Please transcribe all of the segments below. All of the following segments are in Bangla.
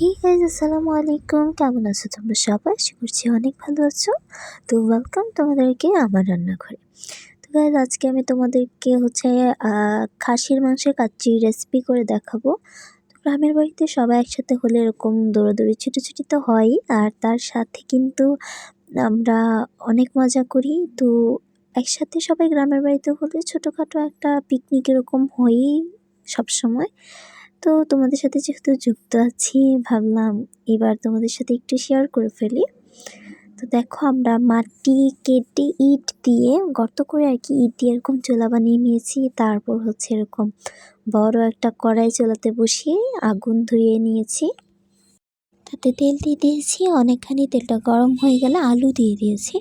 হে গাইজ আসসালামু আলাইকুম কেমন আছো তোমরা সবাই? আশা করছি অনেক ভালো আছো। তো ওয়েলকাম তোমাদেরকে আমার রান্নাঘরে। তো গাইজ আজকে আমি তোমাদেরকে হচ্ছে খাসির মাংসের কাচ্চি রেসিপি করে দেখাবো। তো গ্রামের বাড়িতে সবাই একসাথে হলে এরকম দৌড়াদৌড়ি, ছুটোছুটি তো হয়ই। আর তার সাথে কিন্তু আমরা অনেক মজা করি। তো একসাথে সবাই গ্রামের বাড়িতে হলে ছোটোখাটো একটা পিকনিক এরকম হয়ই সবসময়। তো তোমাদের সাথে যেহেতু যুক্ত আছি, ভাবলাম এবার তোমাদের সাথে একটু শেয়ার করে ফেলি। তো দেখো আমরা মাটি কেটে ইট দিয়ে গর্ত করে আর কি ইট দিয়ে এরকম চোলা বানিয়ে নিয়েছি। তারপর হচ্ছে এরকম বড় একটা কড়াই চোলাতে বসিয়ে আগুন ধরিয়ে নিয়েছি। তাতে তেল দিয়ে দিয়েছি, অনেকখানি তেলটা গরম হয়ে গেলে আলু দিয়ে দিয়েছি।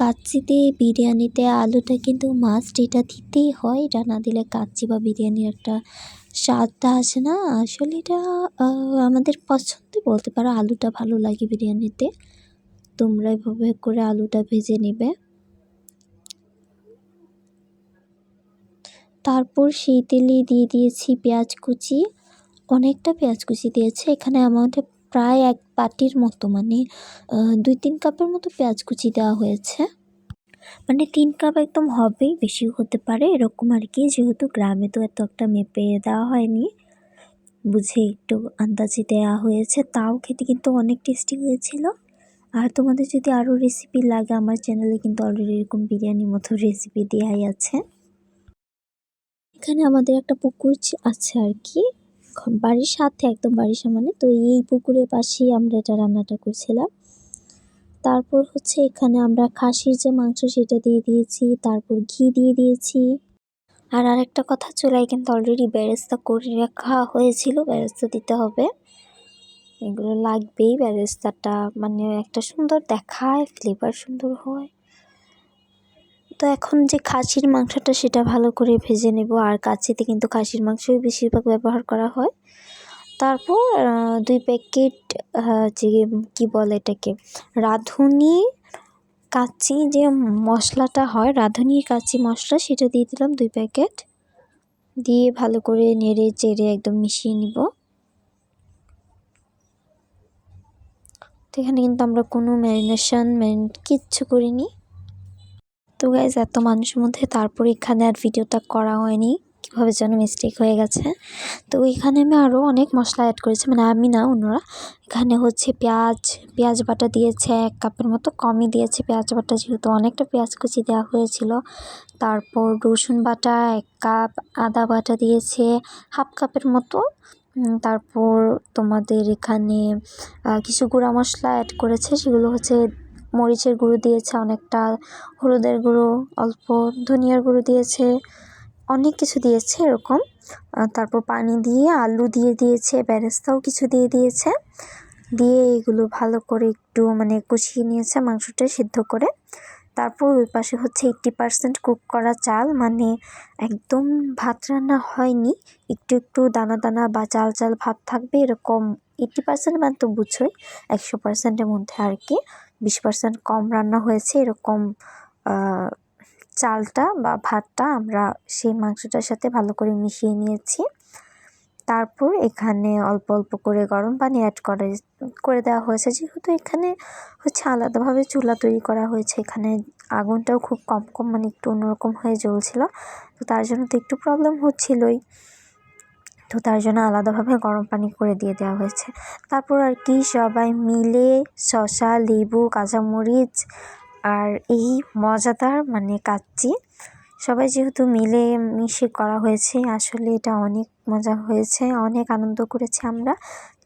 কাচ্চিতে বিরিয়ানিতে আলুটা কিন্তু মাস্ট এটা দিতেই হয়। এটা না দিলে কাচ্চি বা বিরিয়ানির একটা স্বাদটা আসে না। আসলে এটা আমাদের পছন্দ বলতে পারো আলুটা ভালো লাগে বিরিয়ানিতে। তোমরা এভাবে করে আলুটা ভেজে নেবে। তারপর সেই তেলে দিয়ে দিয়েছি পেঁয়াজ কুচি। অনেকটা পেঁয়াজ কুচি দিয়েছে। এখানে আমাদের প্রায় এক বাটির মতো মানে দুই তিন কাপের মতো পেঁয়াজ কুচি দেওয়া হয়েছে। মানে তিন কাপ একদম হবেই, বেশিও হতে পারে। এরকম আর কি, যেহেতু গ্রামে তো এত একটা মেপে দেওয়া হয়নি। বুঝে একটু আন্দাজে দেওয়া হয়েছে। তাও খেতে কিন্তু অনেক টেস্টি হয়েছিল। আর তোমাদের যদি আরও রেসিপি লাগে, আমার চ্যানেলে কিন্তু অলরেডি এরকম বিরিয়ানির মতো রেসিপি দেওয়াই আছে। এখানে আমাদের একটা পুকুর আছে আর কি। বাড়ির সাথে, একদম বাড়ির সামনে। তো এই পুকুরের পাশেই আমরা এটা রান্নাটা করছিলাম। তারপর হচ্ছে এখানে আমরা খাসির যে মাংস সেটা দিয়ে দিয়েছি, তারপর ঘি দিয়ে দিয়েছি। আর আরেকটা কথা, চুলায় কিন্তু অলরেডি বেরেস্তা করে রাখা হয়েছিল বেরেস্তা দিতে হবে। এগুলো লাগবেই বেরেস্তাটা মানে একটা সুন্দর দেখায় ফ্লেভার সুন্দর হয়। তো এখন যে খাসির মাংসটা সেটা ভালো করে ভেজে নেব। আর কাচিতে কিন্তু খাসির মাংসই বেশিরভাগ ব্যবহার করা হয়। তারপর দুই প্যাকেট যে, কি বলে এটাকে, রাঁধুনি কাচি, যে মশলাটা হয় রাঁধুনির কাচি মশলা, সেটা দিয়ে দিলাম দুই প্যাকেট। দিয়ে ভালো করে নেড়ে চেড়ে একদম মিশিয়ে নিব। তো এখানে কিন্তু আমরা কোনো ম্যারিনেশন, ম্যারিনেট কিচ্ছু করিনি। তো গাইজ এত মানুষের মধ্যে তারপর এখানে আর ভিডিওটা করা হয়নি। কীভাবে যেন মিস্টেক হয়ে গেছে। তো এখানে আমি আরও অনেক মশলা অ্যাড করেছি মানে আমি না, অন্যরা। এখানে হচ্ছে পেঁয়াজ পেঁয়াজ বাটা দিয়েছে এক কাপের মতো, কমই দিয়েছে পেঁয়াজ বাটা, যেহেতু অনেকটা পেঁয়াজ কুচি দেওয়া হয়েছিল। তারপর রসুন বাটা এক কাপ, আদা বাটা দিয়েছে হাফ কাপের মতো। তারপর তোমাদের এখানে কিছু গুঁড়া মশলা অ্যাড করেছে, সেগুলো হচ্ছে মরিচের গুঁড়ো দিয়েছে, অনেকটা হলুদের গুঁড়ো, অল্প ধনিয়ার গুঁড়ো দিয়েছে, অনেক কিছু দিয়েছে এরকম। তারপর পানি দিয়ে আলু দিয়ে দিয়েছে, ব্যারেস্তাও কিছু দিয়ে দিয়েছে। দিয়ে এগুলো ভালো করে একটু মানে কষিয়ে নিয়েছে মাংসটা সিদ্ধ করে। তারপর ওই পাশে হচ্ছে এইট্টি পারসেন্ট কুক করা চাল মানে একদম ভাত রান্না হয়নি, একটু একটু দানা দানা বা চাল চাল ভাত থাকবে, এরকম এইট্টি পার্সেন্ট মানে তো বুঝোই, একশো পার্সেন্টের মধ্যে আর কি, বিশ পার্সেন্ট কম রান্না হয়েছে, এরকম চালটা বা ভাতটা আমরা সেই মাংসটার সাথে ভালো করে মিশিয়ে নিয়েছি। তারপর এখানে অল্প অল্প করে গরম পানি অ্যাড করে করে দেওয়া হয়েছে। যেহেতু এখানে হচ্ছে আলাদাভাবে চুলা তৈরি করা হয়েছে, এখানে আগুনটাও খুব কম কম মানে একটু অন্যরকম হয়ে জ্বলছিল। তো তার জন্য তো একটু প্রবলেম হচ্ছিলোই। তো তার জন্য আলাদাভাবে গরম পানি করে দিয়ে দেওয়া হয়েছে। তারপর আর কি, সবাই মিলে শশা লেবু, কাঁচামরিচ আর এই মজাদার মানে কাচ্চি সবাই যেহেতু মিলে মিশে করা হয়েছে, আসলে এটা অনেক মজা হয়েছে, অনেক আনন্দ করেছি আমরা।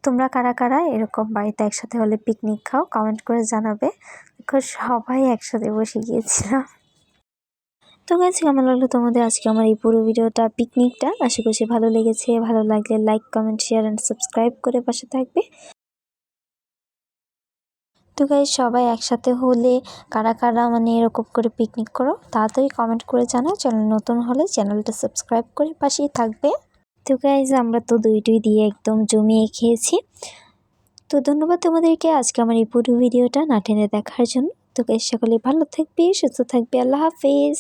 তোমরা কারা কারা এরকম বাড়িতে একসাথে হলে পিকনিক খাও কমেন্ট করে জানাবে। সবাই একসাথে বসে গিয়েছিলাম। তো গেছে কেমন লাগল তোমাদের আজকে আমার এই পুরো ভিডিওটা পিকনিকটা আশা করছি ভালো লেগেছে। ভালো লাগলে like comment share and subscribe করে পাশে থাকবে। তো গাই সবাই একসাথে হলে কারা কারা মানে এরকম করে পিকনিক করো, তাড়াতাড়ি কমেন্ট করে জানাও। চ্যানেল নতুন হলে চ্যানেলটা সাবস্ক্রাইব করে পাশেই থাকবে। তো গাইজ আমরা তো দুই টুই দিয়ে একদম জমিয়ে খেয়েছি। তো ধন্যবাদ তোমাদেরকে আজকে আমার এই পুরো ভিডিওটা নাটেনে দেখার জন্য। তো গাইজ সকলে ভালো থাকবে, সুস্থ থাকবে, আল্লাহ হাফিজ।